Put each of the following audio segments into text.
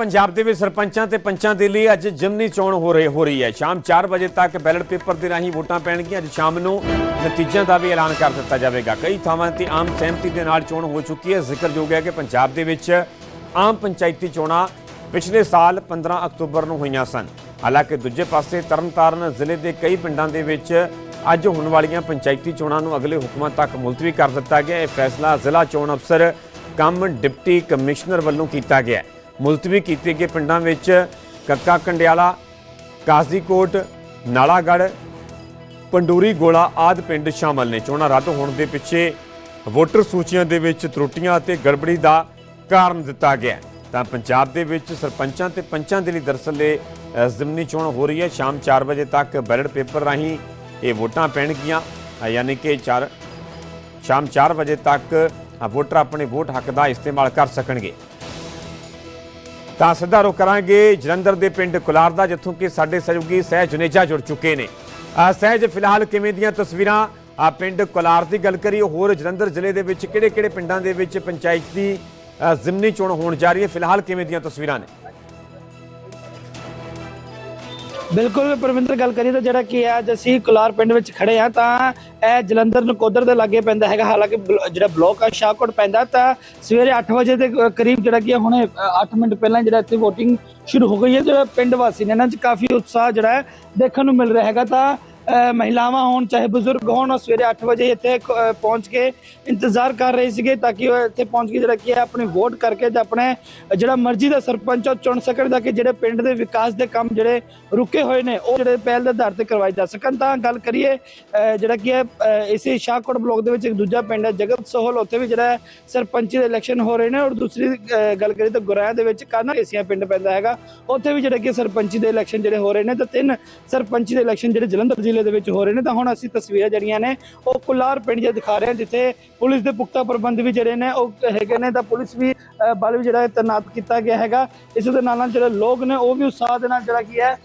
ਪੰਜਾਬ ਦੇ ਵਿੱਚ ਸਰਪੰਚਾਂ ਤੇ ਪੰਚਾਂ ਦੇ ਲਈ ਅੱਜ ਜਿਮਨੀ ਚੋਣ ਹੋ ਰਹੀ ਹੋ ਰਹੀ ਹੈ। ਸ਼ਾਮ 4 ਵਜੇ ਤੱਕ ਬੈਲਟ ਪੇਪਰ ਦੇ ਰਾਹੀਂ ਵੋਟਾਂ ਪੈਣਗੀਆਂ। ਅੱਜ ਸ਼ਾਮ ਨੂੰ ਨਤੀਜਿਆਂ ਦਾ ਵੀ ਐਲਾਨ ਕਰ ਦਿੱਤਾ ਜਾਵੇਗਾ। ਕਈ ਥਾਵਾਂ ਤੇ ਆਮ ਸਹਿਮਤੀ ਦੇ ਨਾਲ ਚੋਣ ਹੋ ਚੁੱਕੀ ਹੈ। ਜ਼ਿਕਰਯੋਗ ਹੈ ਕਿ ਪੰਜਾਬ ਦੇ ਵਿੱਚ ਆਮ ਪੰਚਾਇਤੀ ਚੋਣਾਂ ਪਿਛਲੇ ਸਾਲ 15 ਅਕਤੂਬਰ ਨੂੰ ਹੋਈਆਂ ਸਨ। ਹਾਲਾਂਕਿ ਦੂਜੇ ਪਾਸੇ ਤਰਨਤਾਰਨ ਜ਼ਿਲ੍ਹੇ ਦੇ ਕਈ ਪਿੰਡਾਂ ਦੇ ਵਿੱਚ ਅੱਜ ਹੋਣ ਵਾਲੀਆਂ ਪੰਚਾਇਤੀ ਚੋਣਾਂ ਨੂੰ ਅਗਲੇ ਹੁਕਮਾਂ ਤੱਕ ਮੁਲਤਵੀ ਕਰ ਦਿੱਤਾ ਗਿਆ ਇਹ ਫੈਸਲਾ ਜ਼ਿਲ੍ਹਾ ਚੋਣ ਅਫਸਰ, ਕੰਮ ਡਿਪਟੀ ਕਮਿਸ਼ਨਰ ਵੱਲੋਂ ਕੀਤਾ ਗਿਆ ਹੈ। ਮੁਲਤਵੀ ਕੀਤੇ ਗਏ ਪਿੰਡਾਂ ਵਿੱਚ ਕੱਕਾ ਕੰਡਿਆਲਾ, ਕਾਜ਼ੀਕੋਟ, ਨਾਲਾਗੜ੍ਹ, ਪੰਡੂਰੀ ਗੋਲਾ ਆਦ ਪਿੰਡ ਸ਼ਾਮਲ ਨੇ। ਚੋਣਾਂ ਰੱਦ ਹੋਣ ਦੇ ਪਿੱਛੇ ਵੋਟਰ ਸੂਚੀਆਂ ਦੇ ਵਿੱਚ ਤਰੁੱਟੀਆਂ ਅਤੇ ਗੜਬੜੀ ਦਾ ਕਾਰਨ ਦਿੱਤਾ ਗਿਆ ਤਾਂ ਪੰਜਾਬ ਦੇ ਵਿੱਚ ਸਰਪੰਚਾਂ ਤੇ ਪੰਚਾਂ ਦੇ ਲਈ ਦਰਅਸਲ ਇਹ ਜ਼ਿਮਨੀ ਚੋਣ ਹੋ ਰਹੀ ਹੈ। ਸ਼ਾਮ 4 ਵਜੇ ਤੱਕ ਬੈਲਟ ਪੇਪਰ ਰਾਹੀਂ ਇਹ ਵੋਟਾਂ ਪੈਣਗੀਆਂ। ਯਾਨੀ ਕਿ 4 ਸ਼ਾਮ 4 ਵਜੇ ਤੱਕ ਵੋਟਰ ਆਪਣੇ ਵੋਟ ਹੱਕ ਦਾ ਇਸਤੇਮਾਲ ਕਰ ਸਕਣਗੇ। ਤਾਂ ਸਿੱਧਾ ਰੁਕ ਕਰਾਂਗੇ। ਜਲੰਧਰ ਦੇ ਪਿੰਡ ਕੁਲਾਰ ਦਾ ਜਿੱਥੋਂ ਕਿ ਸਾਡੇ ਸਹਿਯੋਗੀ ਸਹਿਜ ਜੁਨੇਜਾ ਜੁੜ ਚੁੱਕੇ ਨੇ। ਸਹਿਜ, ਫਿਲਹਾਲ ਕਿਵੇਂ ਦੀਆਂ ਤਸਵੀਰਾਂ? ਆ ਪਿੰਡ ਕੁਲਾਰ ਦੀ ਗੱਲ ਕਰੀਏ, ਹੋਰ ਜਲੰਧਰ ਜ਼ਿਲ੍ਹੇ ਦੇ ਵਿੱਚ ਕਿਹੜੇ-ਕਿਹੜੇ ਪਿੰਡਾਂ ਦੇ ਵਿੱਚ ਪੰਚਾਇਤ ਦੀ ਜ਼ਿਮਨੀ ਚੋਣ ਹੋਣ ਜਾ ਰਹੀ ਹੈ? ਫਿਲਹਾਲ ਕਿਵੇਂ ਦੀਆਂ ਤਸਵੀਰਾਂ ਨੇ? ਬਿਲਕੁਲ ਪਰਵਿੰਦਰ ਗੱਲ ਕਰੀਏ ਤਾਂ ਜਿਹੜਾ ਕੀ ਅੱਜ ਅਸੀਂ ਕੁਲਾਰ ਪਿੰਡ ਵਿੱਚ ਖੜੇ ਆ ਤਾਂ ਇਹ ਜਲੰਧਰ ਨਕੋਦਰ ਦੇ ਲਾਗੇ ਪੈਂਦਾ ਹੈਗਾ। ਹਾਲਾਂਕਿ ਬਲ- ਜਿਹੜਾ ਬਲਾਕ ਆ, ਸ਼ਾਹਕੋਟ ਪੈਂਦਾ, ਤਾਂ ਸਵੇਰੇ 8 ਵਜੇ ਦੇ ਕਰੀਬ ਜਿਹੜਾ ਕੀ ਹੁਣੇ 8 ਮਿੰਟ ਪਹਿਲਾਂ ਜਿਹੜਾ ਇੱਥੇ VOTING ਸ਼ੁਰੂ ਹੋ ਗਈ ਹੈ। ਜਿਹੜਾ ਪਿੰਡ ਵਾਸੀ ਨੇ, ਇਹਨਾਂ 'ਚ ਕਾਫੀ ਉਤਸ਼ਾਹ ਜਿਹੜਾ ਦੇਖਣ ਨੂੰ ਮਿਲ ਰਿਹਾ ਹੈਗਾ, ਤਾਂ ਮਹਿਲਾਵਾਂ ਹੋਣ ਚਾਹੇ ਬਜ਼ੁਰਗ ਹੋਣ, ਉਹ ਸਵੇਰੇ 8 ਵਜੇ ਇੱਥੇ ਪਹੁੰਚ ਕੇ ਇੰਤਜ਼ਾਰ ਕਰ ਰਹੇ ਸੀਗੇ ਤਾਂ ਕਿ ਉਹ ਇੱਥੇ ਪਹੁੰਚ ਕੇ ਜਿਹੜਾ ਕੀ ਹੈ, ਆਪਣੀ ਵੋਟ ਕਰਕੇ ਤੇ ਆਪਣੇ ਜਿਹੜਾ ਮਰਜ਼ੀ ਦਾ ਸਰਪੰਚ ਉਹ ਚੁਣ ਸਕਣ ਤਾਂ ਕਿ ਜਿਹੜੇ ਪਿੰਡ ਦੇ ਵਿਕਾਸ ਦੇ ਕੰਮ ਜਿਹੜੇ ਰੁਕੇ ਹੋਏ ਨੇ, ਉਹ ਜਿਹੜੇ ਪਹਿਲ ਦੇ ਆਧਾਰ ਤੇ ਕਰਵਾਏ ਜਾ ਸਕਣ। ਤਾਂ ਗੱਲ ਕਰੀਏ ਜਿਹੜਾ ਕੀ ਹੈ ਇਸੇ ਸ਼ਾਹਕੋਟ ਬਲਾਕ ਦੇ ਵਿੱਚ ਇੱਕ ਦੂਜਾ ਪਿੰਡ ਹੈ, ਜਗਤ ਸੋਹਲ, ਉੱਥੇ ਵੀ ਜਿਹੜਾ ਹੈ ਸਰਪੰਚੀ ਦੇ ਇਲੈਕਸ਼ਨ ਹੋ ਰਹੇ ਨੇ ਔਰ ਦੂਸਰੀ ਗੱਲ ਕਰੀਏ ਤਾਂ ਗੁਰਾਇਆ ਦੇ ਵਿੱਚ ਕਾਨਾ ਏਸੀਆ ਪਿੰਡ ਪੈਂਦਾ ਹੈਗਾ, ਉੱਥੇ ਵੀ ਜਿਹੜੇ ਕਿ ਸਰਪੰਚੀ ਦੇ ਇਲੈਕਸ਼ਨ ਜਿਹੜੇ ਹੋ ਰਹੇ ਨੇ, ਤਾਂ ਤਿੰਨ ਸਰਪੰਚੀ ਦੇ ਇਲੈਕਸ਼ਨ ਜਿਹੜੇ ਜਲੰਧਰ ਜ਼ਿਲ੍ਹੇ ਦੇ ਵਿੱਚ ਹੋ ਰਹੇ ਨੇ ਤਾਂ ਹੁਣ ਅਸੀਂ ਤਸਵੀਰਾਂ ਜਿਹੜੀਆਂ ਨੇ ਉਹ ਕੁਲਾਰ ਪਿੰਡ ਜੇ ਦਿਖਾ ਰਹੇ ਹਾਂ ਜਿੱਥੇ ਪੁਲਿਸ ਦੇ ਪੁਖਤਾ ਪ੍ਰਬੰਧ ਵੀ ਜਿਹੜੇ ਨੇ ਉਹ ਹੈਗੇ ਨੇ ਤਾਂ ਪੁਲਿਸ ਵੀ ਅ, ਬਲ ਵੀ ਜਿਹੜਾ ਹੈ ਤੈਨਾਤ ਕੀਤਾ ਗਿਆ ਹੈਗਾ। ਇਸ ਦੇ ਨਾਲ ਨਾਲ ਜਿਹੜੇ ਲੋਕ ਨੇ ਉਹ ਵੀ ਉਤਸ਼ਾਹ ਦੇ ਨਾਲ ਜਿਹੜਾ ਕੀ ਹੈ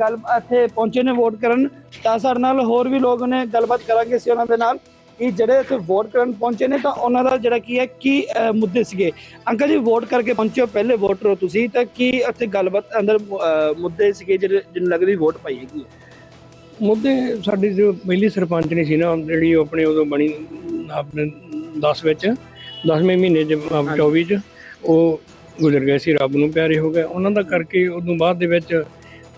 ਗੱਲ ਇੱਥੇ ਪਹੁੰਚੇ ਨੇ ਵੋਟ ਕਰਨ। ਤਾਂ ਸਾਡੇ ਨਾਲ ਹੋਰ ਵੀ ਲੋਕ ਨੇ ਗੱਲਬਾਤ ਕਰਾਂਗੇ ਅਸੀਂ ਉਹਨਾਂ ਦੇ ਨਾਲ ਕਿ ਜਿਹੜੇ ਇੱਥੇ ਵੋਟ ਕਰਨ ਪਹੁੰਚੇ ਨੇ ਤਾਂ ਉਹਨਾਂ ਦਾ ਜਿਹੜਾ ਕੀ ਹੈ ਕੀ ਮੁੱਦੇ ਸੀਗੇ। ਅੰਕਲ ਜੀ ਵੋਟ ਕਰਕੇ ਪਹੁੰਚੇ ਹੋ ਪਹਿਲੇ ਵੋਟਰ ਹੋ ਤੁਸੀਂ ਤਾਂ ਕੀ ਇੱਥੇ ਗੱਲਬਾਤ ਅੰਦਰ ਮੁੱਦੇ ਸੀਗੇ ਜਿਹੜੇ ਜਿਹਨੂੰ ਲੱਗਦੀ ਵੋਟ ਪਾਈ ਹੈਗੀ ਮੁੱਦੇ ਸਾਡੀ ਜੋ ਪਹਿਲੀ ਸਰਪੰਚ ਨਹੀਂ ਸੀ ਨਾ ਜਿਹੜੀ ਉਹ ਆਪਣੇ ਉਦੋਂ ਬਣੀ ਆਪਣੇ 10 ਵਿੱਚ 10ਵੇਂ ਮਹੀਨੇ ਚ ਆਪ 24 ਚ ਉਹ ਗੁਜ਼ਰ ਗਏ ਸੀ ਰੱਬ ਨੂੰ ਪਿਆਰੇ ਹੋ ਗਏ। ਉਹਨਾਂ ਦਾ ਕਰਕੇ ਉਦੋਂ ਬਾਅਦ ਦੇ ਵਿੱਚ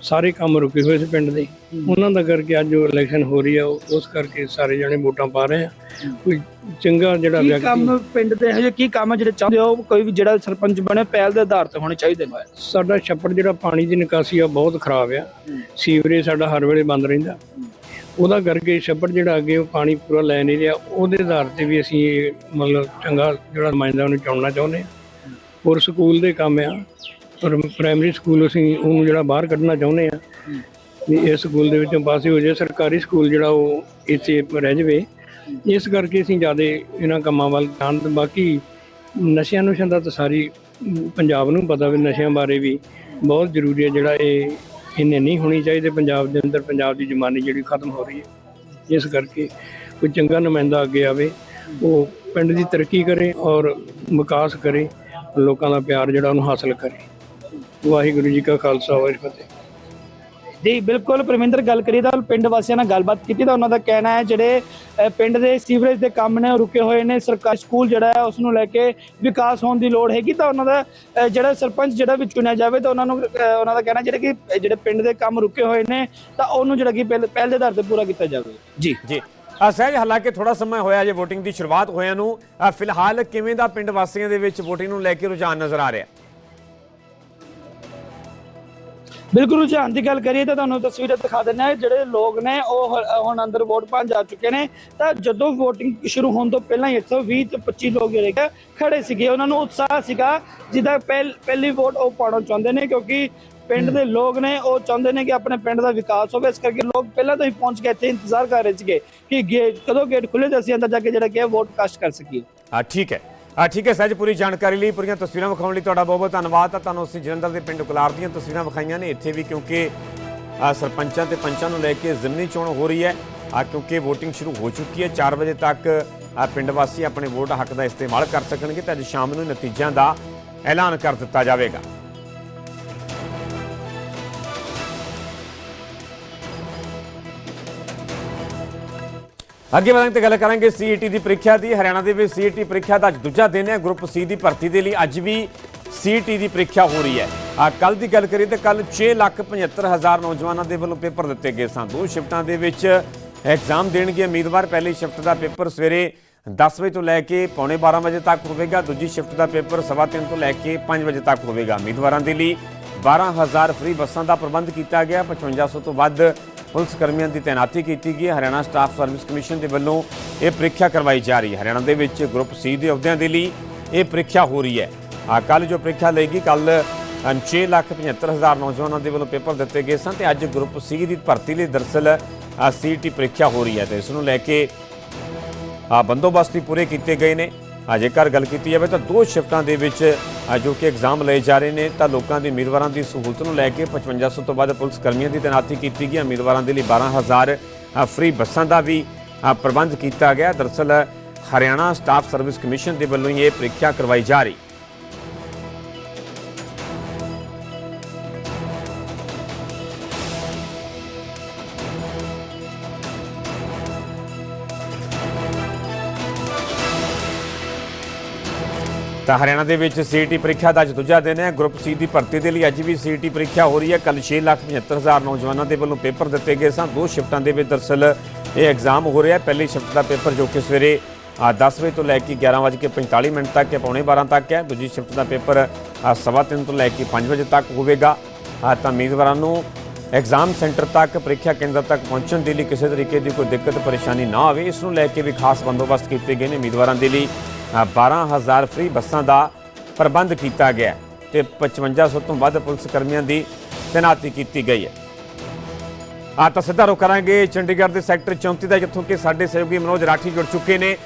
ਸਾਰੇ ਕੰਮ ਰੁਕੇ ਹੋਏ ਸੀ ਪਿੰਡ ਦੇ। ਉਹਨਾਂ ਦਾ ਕਰਕੇ ਅੱਜ ਜੋ ਇਲੈਕਸ਼ਨ ਹੋ ਰਹੀ ਆ ਉਹ- ਉਸ ਕਰਕੇ ਸਾਰੇ ਜਣੇ ਵੋਟਾਂ ਪਾ ਰਹੇ ਆ। ਕੋਈ ਚੰਗਾ ਜਿਹੜਾ ਵਿਅਕਤੀ ਕੰਮ ਪਿੰਡ ਦੇ ਇਹੋ ਜਿਹੇ ਕੀ ਕੰਮ ਜਿਹੜੇ ਚਾਹੁੰਦੇ ਹੋ? ਕੋਈ ਵੀ ਜਿਹੜਾ ਸਰਪੰਚ ਬਣੇ ਪਹਿਲ ਦੇ ਆਧਾਰ ਤੇ ਹੋਣੇ ਚਾਹੀਦੇ ਨੇ। ਸਾਡਾ ਛੱਪੜ ਜਿਹੜਾ ਪਾਣੀ ਦੀ ਨਿਕਾਸੀ ਆ ਬਹੁਤ ਖਰਾਬ ਆ। ਸੀਵਰੇਜ ਸਾਡਾ ਹਰ ਵੇਲੇ ਬੰਦ ਰਹਿੰਦਾ। ਉਹਦਾ ਕਰਕੇ ਛੱਪੜ ਜਿਹੜਾ ਅੱਗੇ ਉਹ ਪਾਣੀ ਪੂਰਾ ਲੈ ਨਹੀਂ ਰਿਹਾ। ਉਹਦੇ ਆਧਾਰ ਤੇ ਵੀ ਅਸੀਂ ਮਤਲਬ ਚੰਗਾ ਜਿਹੜਾ ਨੁਮਾਇੰਦਾ ਉਹਨੂੰ ਚੁਣਨਾ ਚਾਹੁੰਦੇ ਹਾਂ। ਔਰ ਸਕੂਲ ਦੇ ਕੰਮ ਆ। ਪਰ ਪ੍ਰਾਇਮਰੀ ਸਕੂਲ ਅਸੀਂ ਉਹਨੂੰ ਜਿਹੜਾ ਬਾਹਰ ਕੱਢਣਾ ਚਾਹੁੰਦੇ ਆ ਵੀ ਇਸ ਸਕੂਲ ਦੇ ਵਿੱਚੋਂ ਪਾਸੇ ਹੋ ਜਾਏ, ਸਰਕਾਰੀ ਸਕੂਲ ਜਿਹੜਾ ਉਹ ਇੱਥੇ ਰਹਿ ਜਾਵੇ। ਇਸ ਕਰਕੇ ਅਸੀਂ ਜ਼ਿਆਦਾ ਇਹਨਾਂ ਕੰਮਾਂ ਵੱਲ ਧਿਆਨ ਤੇ ਬਾਕੀ ਨਸ਼ਿਆਂ ਨੁਸ਼ਿਆਂ ਦਾ ਤਾਂ ਸਾਰੀ ਪੰਜਾਬ ਨੂੰ ਪਤਾ ਵੀ ਨਸ਼ਿਆਂ ਬਾਰੇ ਵੀ ਬਹੁਤ ਜ਼ਰੂਰੀ ਹੈ ਜਿਹੜਾ ਇਹ ਇੰਨੇ ਨਹੀਂ ਹੋਣੀ ਚਾਹੀਦੇ ਪੰਜਾਬ ਦੇ ਅੰਦਰ, ਪੰਜਾਬ ਦੀ ਜਮਾਨੀ ਜਿਹੜੀ ਖਤਮ ਹੋ ਰਹੀ ਹੈ। ਇਸ ਕਰਕੇ ਕੋਈ ਚੰਗਾ ਨੁਮਾਇੰਦਾ ਅੱਗੇ ਆਵੇ, ਉਹ ਪਿੰਡ ਦੀ ਤਰੱਕੀ ਕਰੇ ਔਰ ਵਿਕਾਸ ਕਰੇ, ਲੋਕਾਂ ਦਾ ਪਿਆਰ ਜਿਹੜਾ ਉਹਨੂੰ ਹਾਸਲ ਕਰੇ। ਵਾਹਿਗੁਰੂ ਜੀ ਕਾ ਖਾਲਸਾ ਵਾਹਿਗੁਰੂ ਜੀ ਕੀ ਫਤਿਹ। ਜੀ ਬਿਲਕੁਲ ਪਰਮਿੰਦਰ ਗੱਲ ਕਰੀਏ ਤਾਂ ਪਿੰਡ ਵਾਸੀਆਂ ਨਾਲ ਗੱਲਬਾਤ ਕੀਤੀ ਤਾਂ ਉਹਨਾਂ ਦਾ ਕਹਿਣਾ ਹੈ ਜਿਹੜੇ ਅ, ਪਿੰਡ ਦੇ ਸੀਵਰੇਜ ਦੇ ਕੰਮ ਨੇ ਉਹ ਰੁਕੇ ਹੋਏ ਨੇ ਸਰਕਾਰੀ ਸਕੂਲ ਜਿਹੜਾ ਹੈ ਉਸ ਨੂੰ ਲੈ ਕੇ ਵਿਕਾਸ ਹੋਣ ਦੀ ਲੋੜ ਹੈਗੀ ਤਾਂ ਉਹਨਾਂ ਦਾ ਅ, ਜਿਹੜਾ ਸਰਪੰਚ ਜਿਹੜਾ ਵੀ ਚੁਣਿਆ ਜਾਵੇ ਤਾਂ ਉਹਨਾਂ ਨੂੰ ਅ, ਉਹਨਾਂ ਦਾ ਕਹਿਣਾ ਜਿਹੜਾ ਕਿ ਅ, ਜਿਹੜੇ ਪਿੰਡ ਦੇ ਕੰਮ ਰੁਕੇ ਹੋਏ ਨੇ ਤਾਂ ਉਹਨੂੰ ਜਿਹੜਾ ਕਿ ਪਹਿਲ ਪਹਿਲ ਦੇ ਆਧਾਰ ਤੇ ਪੂਰਾ ਕੀਤਾ ਜਾਵੇ। ਜੀ। ਜੀ। ਅ, ਸਹਿਜ ਹਾਲਾਂਕਿ ਥੋੜਾ ਸਮਾਂ ਹੋਇਆ ਜੇ VOTING ਦੀ ਸ਼ੁਰੂਆਤ ਹੋਇਆਂ ਨੂੰ ਅ, ਫਿਲਹਾਲ ਕਿਵੇਂ ਦਾ ਪਿੰਡ ਵਾਸੀਆਂ ਦੇ ਵਿੱਚ VOTING ਨੂੰ ਲੈ ਕੇ ਰੁਝਾਨ ਨਜ਼ਰ ਆ ਰਿਹਾ? ਬਿਲਕੁਲ ਰੁਝਾਨ ਦੀ ਗੱਲ ਕਰੀਏ ਤਾਂ ਤੁਹਾਨੂੰ ਤਸਵੀਰਾਂ ਦਿਖਾ ਦਿੰਦੇ ਹਾਂ। ਜਿਹੜੇ ਲੋਕ ਨੇ ਉਹ ਹ- ਹੁਣ ਅੰਦਰ ਵੋਟ ਪਾਉਣ ਜਾ ਚੁੱਕੇ ਨੇ। ਤਾਂ ਜਦੋਂ VOTING ਸ਼ੁਰੂ ਹੋਣ ਤੋਂ ਪਹਿਲਾਂ ਹੀ ਇੱਥੋਂ 20 ਤੋਂ 25 ਲੋਕ ਜਿਹੜੇ ਖੜੇ ਸੀਗੇ ਉਹਨਾਂ ਨੂੰ ਉਤਸ਼ਾਹ ਸੀਗਾ ਜਿਹਦਾ ਪਹਿਲ ਵੋਟ ਉਹ ਪਾਉਣਾ ਚਾਹੁੰਦੇ ਨੇ ਕਿਉਂਕਿ ਪਿੰਡ ਦੇ ਲੋਕ ਨੇ ਉਹ ਚਾਹੁੰਦੇ ਨੇ ਕਿ ਆਪਣੇ ਪਿੰਡ ਦਾ ਵਿਕਾਸ ਹੋਵੇ। ਇਸ ਕਰਕੇ ਲੋਕ ਪਹਿਲਾਂ ਤੋਂ ਹੀ ਪਹੁੰਚ ਕੇ ਇੱਥੇ ਇੰਤਜ਼ਾਰ ਕਰ ਰਹੇ ਸੀਗੇ ਕਿ ਗੇਟ ਕਦੋਂ ਗੇਟ ਖੁੱਲੇ ਤਾਂ ਅਸੀਂ ਅੰਦਰ ਜਾ ਕੇ ਜਿਹੜਾ ਕਿ ਹੈ ਵੋਟ ਕਾਸਟ ਕਰ ਸਕੀਏ। ਆ ਠੀਕ ਹੈ। ਆ, ਠੀਕ ਹੈ, ਸਹਿਜ ਪੂਰੀ ਜਾਣਕਾਰੀ ਲਈ ਪੂਰੀਆਂ ਤਸਵੀਰਾਂ ਵਿਖਾਉਣ ਲਈ ਤੁਹਾਡਾ ਬਹੁਤ ਬਹੁਤ ਧੰਨਵਾਦ। ਤਾਂ ਤੁਹਾਨੂੰ ਅਸੀਂ ਜਲੰਧਰ ਦੇ ਪਿੰਡ ਕੁਲਾਰ ਦੀਆਂ ਤਸਵੀਰਾਂ ਵਿਖਾਈਆਂ ਨੇ। ਇੱਥੇ ਵੀ ਕਿਉਂਕਿ, ਆ, ਸਰਪੰਚਾਂ ਤੇ ਪੰਚਾਂ ਨੂੰ ਲੈ ਕੇ ਜ਼ਿਮਨੀ ਚੋਣ ਹੋ ਰਹੀ ਹੈ। ਆ, ਕਿਉਂਕਿ VOTING ਸ਼ੁਰੂ ਹੋ ਚੁੱਕੀ ਹੈ। 4 ਵਜੇ ਤੱਕ, ਆ, ਪਿੰਡ ਵਾਸੀ ਆਪਣੇ ਵੋਟ ਹੱਕ ਦਾ ਇਸਤੇਮਾਲ ਕਰ ਸਕਣਗੇ। ਤੇ ਅੱਜ ਸ਼ਾਮ ਨੂੰ ਨਤੀਜਿਆਂ ਦਾ ਐਲਾਨ ਕਰ ਦਿੱਤਾ ਜਾਵੇਗਾ। ਅੱਗੇ ਵਧਣ ਤੇ ਗੱਲ ਕਰਾਂਗੇ ਸੀਈਟੀ ਦੀ ਪ੍ਰੀਖਿਆ ਦੀ। ਹਰਿਆਣਾ ਦੇ ਵਿੱਚ ਸੀਈਟੀ ਪ੍ਰੀਖਿਆ ਦਾ ਅੱਜ ਦੂਜਾ ਦਿਨ ਹੈ। ਗਰੁੱਪ ਸੀ ਦੀ ਭਰਤੀ ਦੇ ਲਈ ਅੱਜ ਵੀ ਸੀਈਟੀ ਦੀ ਪ੍ਰੀਖਿਆ ਹੋ ਰਹੀ ਹੈ। ਆ ਕੱਲ ਦੀ ਗੱਲ ਕਰੀਏ ਤਾਂ ਕੱਲ 6,75,000 ਨੌਜਵਾਨਾਂ ਦੇ ਵੱਲੋਂ ਪੇਪਰ ਦਿੱਤੇ ਗਏ ਸਨ। ਦੋ ਸ਼ਿਫਟਾਂ ਦੇ ਵਿੱਚ ਐਗਜ਼ਾਮ ਦੇਣਗੇ। ਉਮੀਦਵਾਰ ਪਹਿਲੀ ਸ਼ਿਫਟ ਦਾ ਪੇਪਰ ਸਵੇਰੇ 10 ਵਜੇ ਤੋਂ ਲੈ ਕੇ ਪੌਣੇ 12 ਵਜੇ ਤੱਕ ਹੋਵੇਗਾ। ਦੂਜੀ ਸ਼ਿਫਟ ਦਾ ਪੇਪਰ ਸਵਾ ਤਿੰਨ ਤੋਂ ਲੈ ਕੇ 5 ਵਜੇ ਤੱਕ ਹੋਵੇਗਾ। ਉਮੀਦਵਾਰਾਂ ਦੇ ਲਈ 12000 ਫ੍ਰੀ ਬੱਸਾਂ ਦਾ ਪ੍ਰਬੰਧ ਕੀਤਾ ਗਿਆ। 5500 ਤੋਂ ਵੱਧ ਪੁਲਿਸ ਕਰਮੀਆਂ ਦੀ ਤਾਇਨਾਤੀ ਕੀਤੀ ਗਈ ਹੈ। ਹਰਿਆਣਾ ਸਟਾਫ ਸਰਵਿਸ ਕਮਿਸ਼ਨ ਦੇ ਵੱਲੋਂ ਇਹ ਪ੍ਰੀਖਿਆ ਕਰਵਾਈ ਜਾ ਰਹੀ ਹੈ। ਹਰਿਆਣਾ ਦੇ ਵਿੱਚ ਗਰੁੱਪ ਸੀ ਦੇ ਅਹੁਦਿਆਂ ਦੇ ਲਈ ਇਹ ਪ੍ਰੀਖਿਆ ਹੋ ਰਹੀ ਹੈ। ਆ ਕੱਲ ਜੋ ਪ੍ਰੀਖਿਆ ਲਏਗੀ ਕੱਲ 6,75,000 ਨੌਜਵਾਨਾਂ ਦੇ ਵੱਲੋਂ ਪੇਪਰ ਦਿੱਤੇ ਗਏ ਸਨ ਤੇ ਅੱਜ ਗਰੁੱਪ ਸੀ ਦੀ ਭਰਤੀ ਲਈ ਦਰਸਲ ਸੀਟੀ ਪ੍ਰੀਖਿਆ ਹੋ ਰਹੀ ਹੈ ਤੇ ਇਸ ਨੂੰ ਲੈ ਕੇ ਆ ਬੰਦੋਬਸਤ ਵੀ ਪੂਰੇ ਕੀਤੇ ਗਏ ਨੇ। ਜੇਕਰ ਗੱਲ ਕੀਤੀ ਜਾਵੇ ਤਾਂ ਦੋ ਸ਼ਿਫਟਾਂ ਦੇ ਵਿੱਚ ਜੋ ਕਿ ਐਗਜ਼ਾਮ ਲਏ ਜਾ ਰਹੇ ਨੇ ਤਾਂ ਲੋਕਾਂ ਦੀ ਉਮੀਦਵਾਰਾਂ ਦੀ ਸਹੂਲਤ ਨੂੰ ਲੈ ਕੇ 5500 ਤੋਂ ਵੱਧ ਪੁਲਿਸ ਕਰਮੀਆਂ ਦੀ ਤਾਇਨਾਤੀ ਕੀਤੀ ਗਈ ਹੈ। ਉਮੀਦਵਾਰਾਂ ਦੇ ਲਈ 12000 ਆ, ਫ੍ਰੀ ਬੱਸਾਂ ਦਾ ਵੀ ਪ੍ਰਬੰਧ ਕੀਤਾ ਗਿਆ ਦਰਸਲ ਹਰਿਆਣਾ ਸਟਾਫ ਸਰਵਿਸ ਕਮਿਸ਼ਨ ਦੇ ਵੱਲੋਂ ਹੀ ਇਹ ਪ੍ਰੀਖਿਆ ਕਰਵਾਈ ਜਾ ਰਹੀ ਤਾਂ ਹਰਿਆਣਾ ਦੇ ਵਿੱਚ ਸੀਟੀ ਪ੍ਰੀਖਿਆ ਦਾ ਅੱਜ ਦੂਜਾ ਦਿਨ ਹੈ। ਗਰੁੱਪ ਸੀ ਦੀ ਭਰਤੀ ਦੇ ਲਈ ਅੱਜ ਵੀ ਸੀਟੀ ਪ੍ਰੀਖਿਆ ਹੋ ਰਹੀ ਹੈ। ਕੱਲ 6,75,000 ਨੌਜਵਾਨਾਂ ਦੇ ਵੱਲੋਂ ਪੇਪਰ ਦਿੱਤੇ ਗਏ ਸਨ। ਦੋ ਸ਼ਿਫਟਾਂ ਦੇ ਵਿੱਚ ਦਰਸਲ ਇਹ ਐਗਜ਼ਾਮ ਹੋ ਰਿਹਾ ਪਹਿਲੀ ਸ਼ਿਫਟ ਦਾ ਪੇਪਰ ਜੋ ਕਿ ਸਵੇਰੇ ਆ, 10 ਵਜੇ ਤੋਂ ਲੈ ਕੇ 11:45 ਮਿੰਟ ਤੱਕ ਹੈ ਪੌਣੇ 12 ਤੱਕ ਹੈ। ਦੂਜੀ ਸ਼ਿਫਟ ਦਾ ਪੇਪਰ ਆ, ਸਵਾ ਤਿੰਨ ਤੋਂ ਲੈ ਕੇ 5 ਵਜੇ ਤੱਕ ਹੋਵੇਗਾ। ਤਾਂ ਉਮੀਦਵਾਰਾਂ ਨੂੰ ਐਗਜ਼ਾਮ ਸੈਂਟਰ ਤੱਕ ਪ੍ਰੀਖਿਆ ਕੇਂਦਰ ਤੱਕ ਪਹੁੰਚਣ ਦੇ ਲਈ ਕਿਸੇ ਤਰੀਕੇ ਦੀ ਕੋਈ ਦਿੱਕਤ ਪਰੇਸ਼ਾਨੀ ਨਾ ਆਵੇ। ਇਸ ਨੂੰ ਲੈ ਕੇ ਵੀ ਖਾਸ ਬੰਦੋਬਸਤ ਕੀਤੇ ਗਏ ਨੇ ਉਮੀਦਵਾਰਾਂ ਦੇ ਲਈ। 12000 ਫ੍ਰੀ ਬੱਸਾਂ ਦਾ ਪ੍ਰਬੰਧ ਕੀਤਾ ਗਿਆ ਹੈ ਤੇ 5500 ਤੋਂ ਵੱਧ ਪੁਲਿਸ ਕਰਮੀਆਂ ਦੀ ਤੈਨਾਤੀ ਕੀਤੀ ਗਈ ਹੈ। ਆ ਤਾਂ ਸਿੱਧਾ ਰੁਕ ਕਰਾਂਗੇ, ਚੰਡੀਗੜ੍ਹ ਦੇ ਸੈਕਟਰ 34 ਦਾ, ਜਿੱਥੋਂ ਕਿ ਸਾਡੇ ਸਹਿਯੋਗੀ ਮਨੋਜ ਰਾਠੀ ਜੁੜ ਚੁੱਕੇ ਨੇ।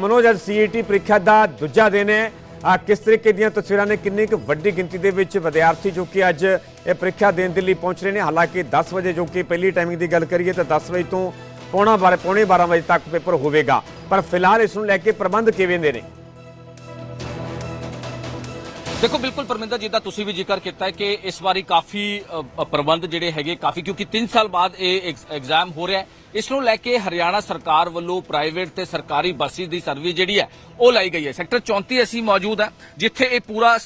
ਮਨੋਜ, ਅੱਜ ਸੀਈਟੀ ਪ੍ਰੀਖਿਆ ਦਾ ਦੂਜਾ ਦਿਨ ਹੈ। ਆ ਕਿਸ ਤਰੀਕੇ ਦੀਆਂ ਤਸਵੀਰਾਂ ਨੇ? ਕਿੰਨੀ ਕੁ ਵੱਡੀ ਗਿਣਤੀ ਦੇ ਵਿੱਚ ਵਿਦਿਆਰਥੀ ਜੋ ਕਿ ਅੱਜ ਇਹ ਪ੍ਰੀਖਿਆ ਦੇਣ ਦੇ ਲਈ ਪਹੁੰਚ ਰਹੇ ਨੇ? ਹਾਲਾਂਕਿ 10 ਵਜੇ ਜੋ ਕਿ ਪਹਿਲੀ ਟਾਈਮਿੰਗ ਦੀ ਗੱਲ ਕਰੀਏ ਤਾਂ 10 ਵਜੇ ਤੋਂ ਪੌਣਾ ਬਾਰਾਂ, ਪੌਣੇ 12 ਵਜੇ ਤੱਕ ਪੇਪਰ ਹੋਵੇਗਾ। ਪਰ ਫਿਲਹਾਲ ਇਸ ਨੂੰ ਲੈ ਕੇ ਪ੍ਰਬੰਧ ਕਿਵੇਂ ਦੇ ਨੇ? ਦੇਖੋ, ਬਿਲਕੁਲ ਪਰਮਿੰਦਰ ਜੀ, ਦਾ ਤੁਸੀਂ ਵੀ ਜ਼ਿਕਰ ਕੀਤਾ ਹੈ ਕਿ ਇਸ ਵਾਰੀ ਕਾਫੀ ਪ੍ਰਬੰਧ ਜਿਹੜੇ ਹੈਗੇ ਕਾਫੀ, ਕਿਉਂਕਿ 3 ਸਾਲ ਬਾਅਦ ਇਹ ਐਗਜ਼ਾਮ ਹੋ ਰਿਹਾ ਹੈ। ਇਸ ਨੂੰ ਲੈ ਕੇ ਹਰਿਆਣਾ ਸਰਕਾਰ ਵੱਲੋਂ ਪ੍ਰਾਈਵੇਟ ਤੇ ਸਰਕਾਰੀ ਬੱਸਿਸ ਦੀ ਸਰਵਿਸ ਜਿਹੜੀ ਹੈ, ਉਹ ਲਾਈ ਗਈ ਹੈ। ਸੈਕਟਰ 34 ਅਸੀਂ ਮੌਜੂਦ ਹਾਂ, ਜਿੱਥੇ ਇਹ ਪੂਰਾ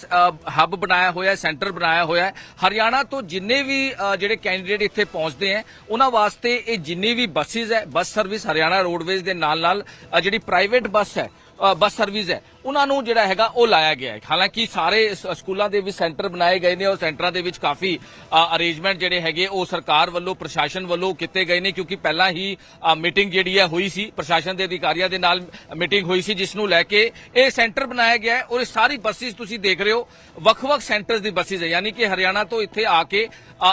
ਹੱਬ ਬਣਾਇਆ ਹੋਇਆ ਹੈ ਸੈਂਟਰ ਬਣਾਇਆ ਹੋਇਆ ਹੈ। ਹਰਿਆਣਾ ਤੋਂ ਜਿੰਨੇ ਵੀ ਜਿਹੜੇ ਕੈਂਡੀਡੇਟ ਇੱਥੇ ਪਹੁੰਚਦੇ ਹੈ, ਉਹਨਾਂ ਵਾਸਤੇ ਇਹ ਜਿੰਨੀ ਵੀ ਬੱਸਿਸ ਹੈ ਬੱਸ ਸਰਵਿਸ ਹਰਿਆਣਾ ਰੋਡਵੇਜ਼ ਦੇ ਨਾਲ ਨਾਲ ਜਿਹੜੀ ਪ੍ਰਾਈਵੇਟ ਬੱਸ ਹੈ ਬੱਸ ਸਰਵਿਸ ਹੈ ਉਹਨਾਂ ਨੂੰ ਜਿਹੜਾ ਹੈਗਾ ਉਹ ਲਾਇਆ ਗਿਆ ਹੈ। ਹਾਲਾਂਕਿ ਸਾਰੇ ਸਕੂਲਾਂ ਦੇ ਵਿੱਚ ਸੈਂਟਰ ਬਣਾਏ ਗਏ ਨੇ ਔਰ ਸੈਂਟਰਾਂ ਦੇ ਵਿੱਚ ਕਾਫੀ ਅਰੇਂਜਮੈਂਟ ਜਿਹੜੇ ਹੈਗੇ ਉਹ ਸਰਕਾਰ ਵੱਲੋਂ, ਪ੍ਰਸ਼ਾਸਨ ਵੱਲੋਂ ਕੀਤੇ ਗਏ ਨੇ ਕਿਉਂਕਿ ਪਹਿਲਾਂ ਹੀ ਮੀਟਿੰਗ ਜਿਹੜੀ ਹੈ ਹੋਈ ਸੀ। ਪ੍ਰਸ਼ਾਸਨ ਦੇ ਅਧਿਕਾਰੀਆਂ ਦੇ ਨਾਲ ਮੀਟਿੰਗ ਹੋਈ ਸੀ, ਜਿਸ ਨੂੰ ਲੈ ਕੇ ਇਹ ਸੈਂਟਰ ਬਣਾਇਆ ਗਿਆ ਹੈ ਔਰ ਇਹ ਸਾਰੀ ਬੱਸਿਸ ਤੁਸੀਂ ਦੇਖ ਰਹੇ ਹੋ, ਵੱਖ-ਵੱਖ ਸੈਂਟਰਸ ਦੀ ਬੱਸਿਸ ਹੈ। ਯਾਨੀ ਕਿ ਹਰਿਆਣਾ ਤੋਂ ਇੱਥੇ ਆ ਕੇ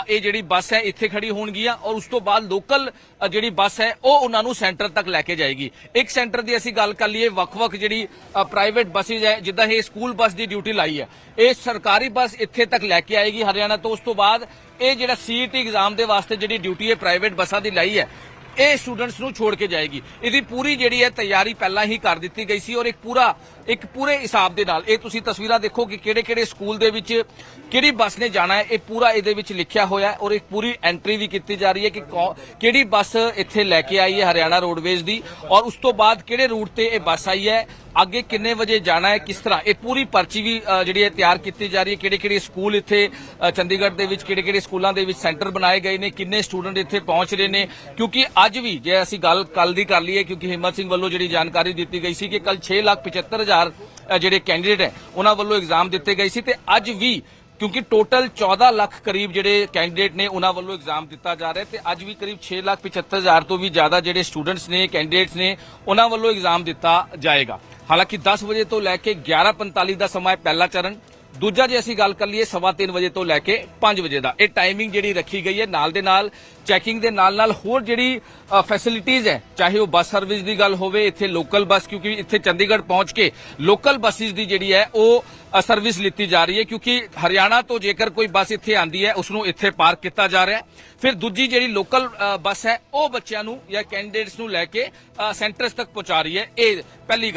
ਇਹ ਜਿਹੜੀ ਬੱਸ ਹੈ ਇੱਥੇ ਖੜੀ ਹੋਣਗੀਆਂ ਔਰ ਉਸ ਤੋਂ ਬਾਅਦ ਲੋਕਲ ਜਿਹੜੀ ਬੱਸ ਹੈ ਉਹ ਉਹਨਾਂ ਨੂੰ ਸੈਂਟਰ ਤੱਕ ਲੈ ਕੇ ਜਾਏਗੀ। ਇੱਕ ਸੈਂਟਰ ਦੀ ਅਸੀਂ ਗੱਲ ਕਰ ਲਈਏ, ਵੱਖ-ਵੱਖ ਜਿਹੜੀ ਪ੍ਰਾਈਵੇਟ ਬੱਸਿਸ ਹੈ ਜਿੱਦਾਂ ਇਹ ਸਕੂਲ ਬੱਸ ਦੀ ਡਿਊਟੀ ਲਾਈ ਹੈ। ਇਹ ਸਰਕਾਰੀ ਬੱਸ ਇੱਥੇ ਤੱਕ ਲੈ ਕੇ ਆਏਗੀ ਹਰਿਆਣਾ ਤੋਂ। ਉਸ ਤੋਂ ਬਾਅਦ ਇਹ ਜਿਹੜਾ ਸੀਈਟੀ ਐਗਜ਼ਾਮ ਦੇ ਵਾਸਤੇ ਜਿਹੜੀ ਡਿਊਟੀ ਹੈ ਪ੍ਰਾਈਵੇਟ ਬੱਸਾਂ ਦੀ ਲਾਈ ਹੈ, ਇਹ ਸਟੂਡੈਂਟਸ ਨੂੰ ਛੋੜ ਕੇ ਜਾਏਗੀ। ਇਹਦੀ ਪੂਰੀ ਜਿਹੜੀ ਹੈ, ਤਿਆਰੀ ਪਹਿਲਾਂ ਹੀ ਕਰ ਦਿੱਤੀ ਗਈ ਸੀ ਔਰ ਇੱਕ ਪੂਰਾ ਇੱਕ ਪੂਰੇ ਹਿਸਾਬ ਦੇ ਨਾਲ, ਇਹ ਤੁਸੀਂ ਤਸਵੀਰਾਂ ਦੇਖੋ ਕਿ ਕਿਹੜੇ ਕਿਹੜੇ ਸਕੂਲ ਦੇ ਵਿੱਚ ਕਿਹੜੀ ਬੱਸ ਨੇ ਜਾਣਾ ਹੈ, ਇਹ ਪੂਰਾ ਇਹਦੇ ਵਿੱਚ ਲਿਖਿਆ ਹੋਇਆ ਹੈ ਔਰ ਇੱਕ ਪੂਰੀ ਐਂਟਰੀ ਵੀ ਕੀਤੀ ਜਾ ਰਹੀ ਹੈ ਕਿ ਕਿਹੜੀ ਬੱਸ ਇੱਥੇ ਲੈ ਕੇ ਆਈ ਹੈ ਹਰਿਆਣਾ ਰੋਡਵੇਜ਼ ਦੀ ਔਰ ਉਸ ਤੋਂ ਬਾਅਦ ਕਿਹੜੇ ਰੂਟ ਤੇ ਇਹ ਬੱਸ ਆਈ ਹੈ, ਅੱਗੇ ਕਿੰਨੇ ਵਜੇ ਜਾਣਾ ਹੈ, ਕਿਸ ਤਰ੍ਹਾਂ, ਇਹ ਪੂਰੀ ਪਰਚੀ ਵੀ ਜਿਹੜੀ ਹੈ ਤਿਆਰ ਕੀਤੀ ਜਾ ਰਹੀ ਹੈ ਕਿਹੜੇ ਕਿਹੜੇ ਸਕੂਲ ਇੱਥੇ ਚੰਡੀਗੜ੍ਹ ਦੇ ਵਿੱਚ ਕਿਹੜੇ ਕਿਹੜੇ ਸਕੂਲਾਂ ਦੇ ਵਿੱਚ ਸੈਂਟਰ ਬਣਾਏ ਗਏ ਨੇ, ਕਿੰਨੇ ਸਟੂਡੈਂਟ ਇੱਥੇ ਪਹੁੰਚ ਰਹੇ ਨੇ, ਕਿਉਂਕਿ ਅੱਜ ਵੀ, ਜੇ ਅਸੀਂ ਗੱਲ ਕੱਲ ਦੀ ਕਰ ਲਈਏ, ਕਿਉਂਕਿ ਹਿੰਮਤ ਸਿੰਘ ਵੱਲੋਂ ਜਿਹੜੀ ਜਾਣਕਾਰੀ ਦਿੱਤੀ ਗਈ ਸੀ ਕਿ ਕੱਲ 6 ਲੱਖ 75 24000 ਜਿਹੜੇ ਕੈਂਡੀਡੇਟ ਹੈ, ਉਹਨਾਂ ਵੱਲੋਂ ਐਗਜ਼ਾਮ ਦਿੱਤੇ ਗਏ ਸੀ ਤੇ ਅੱਜ ਵੀ, ਕਿਉਂਕਿ ਟੋਟਲ 14 ਲੱਖ ਕਰੀਬ ਜਿਹੜੇ ਕੈਂਡੀਡੇਟ ਨੇ, ਉਹਨਾਂ ਵੱਲੋਂ ਇਗਜ਼ਾਮ ਦਿੱਤਾ ਜਾ ਰਿਹਾ ਤੇ ਅੱਜ ਵੀ ਕਰੀਬ 6 ਲੱਖ 75000 ਤੋਂ ਵੀ ਜ਼ਿਆਦਾ ਜਿਹੜੇ ਸਟੂਡੈਂਟਸ ਨੇ ਕੈਂਡੀਡੇਟਸ ਨੇ, ਉਹਨਾਂ ਵੱਲੋਂ ਇਗਜ਼ਾਮ ਦਿੱਤਾ ਜਾਏਗਾ। ਹਾਲਾਂਕਿ 10 ਵਜੇ ਤੋਂ ਲੈ ਕੇ 11:45 ਦਾ ਸਮਾਂ ਪਹਿਲਾ ਚਰਨ। ਦੂਜਾ ਜੇ ਅਸੀਂ ਗੱਲ ਕਰ ਲਈਏ ਸਵਾ ਤਿੰਨ ਵਜੇ ਤੋਂ ਲੈ ਕੇ 5 ਵਜੇ ਦਾ। ਇਹ ਟਾਈਮਿੰਗ ਜਿਹੜੀ ਰੱਖੀ ਗਈ ਹੈ ਨਾਲ ਦੇ ਨਾਲ ਚੈਕਿੰਗ ਦੇ ਨਾਲ ਨਾਲ ਹੋਰ ਜਿਹੜੀ ਫੈਸਿਲਿਟੀਜ਼ ਹੈ, ਚਾਹੇ ਉਹ ਬੱਸ ਸਰਵਿਸ ਦੀ ਗੱਲ ਹੋਵੇ, ਇੱਥੇ ਲੋਕਲ ਬੱਸ ਕਿਉਂਕਿ ਇੱਥੇ ਚੰਡੀਗੜ੍ਹ ਪਹੁੰਚ ਕੇ ਲੋਕਲ ਬੱਸਿਸ ਦੀ ਜਿਹੜੀ ਹੈ ਉਹ ਸਰਵਿਸ ਲਿੱਤੀ ਜਾ ਰਹੀ ਹੈ, ਕਿਉਂਕਿ ਹਰਿਆਣਾ ਤੋਂ ਜੇਕਰ ਕੋਈ ਬੱਸ ਇੱਥੇ ਆਂਦੀ ਹੈ ਉਸ ਨੂੰ ਇੱਥੇ ਪਾਰਕ ਕੀਤਾ ਜਾ ਰਿਹਾ ਹੈ। ਫਿਰ ਦੂਜੀ ਜਿਹੜੀ ਲੋਕਲ ਬੱਸ ਹੈ, ਉਹ ਬੱਚਿਆਂ ਨੂੰ ਜਾਂ ਕੈਂਡੀਡੇਟਸ ਨੂੰ ਲੈ ਕੇ ਸੈਂਟਰਸ ਤੱਕ ਪਹੁੰਚਾ ਰਹੀ ਹੈ। ਇਹ ਪਹਿਲੀ ਗੱਲ।